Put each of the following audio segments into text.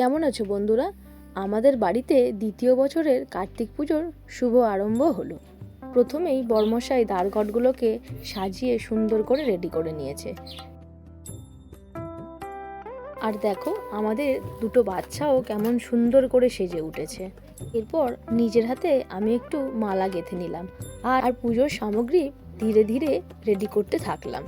কেমন আছো বন্ধুরা? আমাদের বাড়িতে দ্বিতীয় বছরের কার্তিক পুজোর শুভ আরম্ভ হলো। প্রথমেই বর্মশাই দ্বারঘটগুলোকে সাজিয়ে সুন্দর করে রেডি করে নিয়েছে। আর দেখো, আমাদের দুটো বাচ্চাও কেমন সুন্দর করে সেজে উঠেছে। এরপর নিজের হাতে আমি একটু মালা গেঁথে নিলাম। আর পুজোর সামগ্রী ধীরে ধীরে রেডি করতে থাকলাম।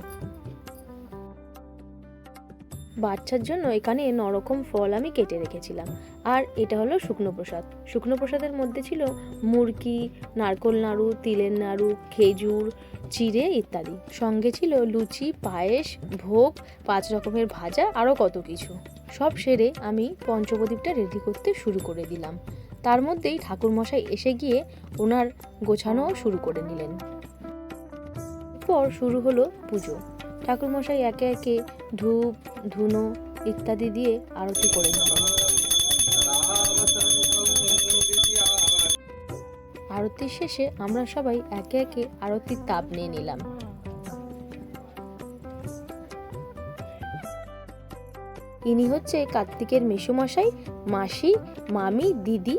বাচ্চার জন্য এখানে নরকম ফল আমি কেটে রেখেছিলাম। আর এটা হলো শুকনো প্রসাদ। শুকনো প্রসাদের মধ্যে ছিল মুরকি, নারকোল নাড়ু, তিলের নাড়ু, খেজুর, চিড়ে ইত্যাদি। সঙ্গে ছিল লুচি, পায়েস, ভোগ, পাঁচ রকমের ভাজা আরও কত কিছু। সব সেরে আমি পঞ্চপ্রদীপটা রেডি করতে শুরু করে দিলাম। তার মধ্যেই ঠাকুরমশাই এসে গিয়ে ওনার গোছানোও শুরু করে নিলেন। পর শুরু হলো পুজো। ঠাকুরমশাই একে একে ধূপ, ধুনো ইত্যাদি দিয়ে আরতি করে নিলেন। আরতির শেষে আমরা সবাই একে একে আরতির তাপ নিয়ে নিলাম। ইনি হচ্ছে কার্তিকের মেসোমশাই, মাসি, মামি, দিদি,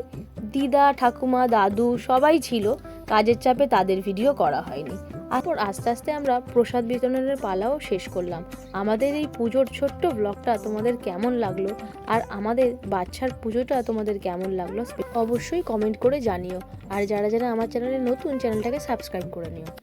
দিদা, ঠাকুমা, দাদু সবাই ছিল। কাজের চাপে তাদের ভিডিও করা হয়নি। তারপর আস্তে আস্তে আমরা প্রসাদ বিতরণের পালাও শেষ করলাম। আমাদের এই পুজোর ছোট্ট ব্লগটা তোমাদের কেমন লাগল? আর আমাদের বাচ্চার পুজোটা তোমাদের কেমন লাগল? অবশ্যই কমেন্ট করে জানিও। আর যারা যারা আমার চ্যানেলে নতুন চ্যানেলটাকে সাবস্ক্রাইব করে নিও।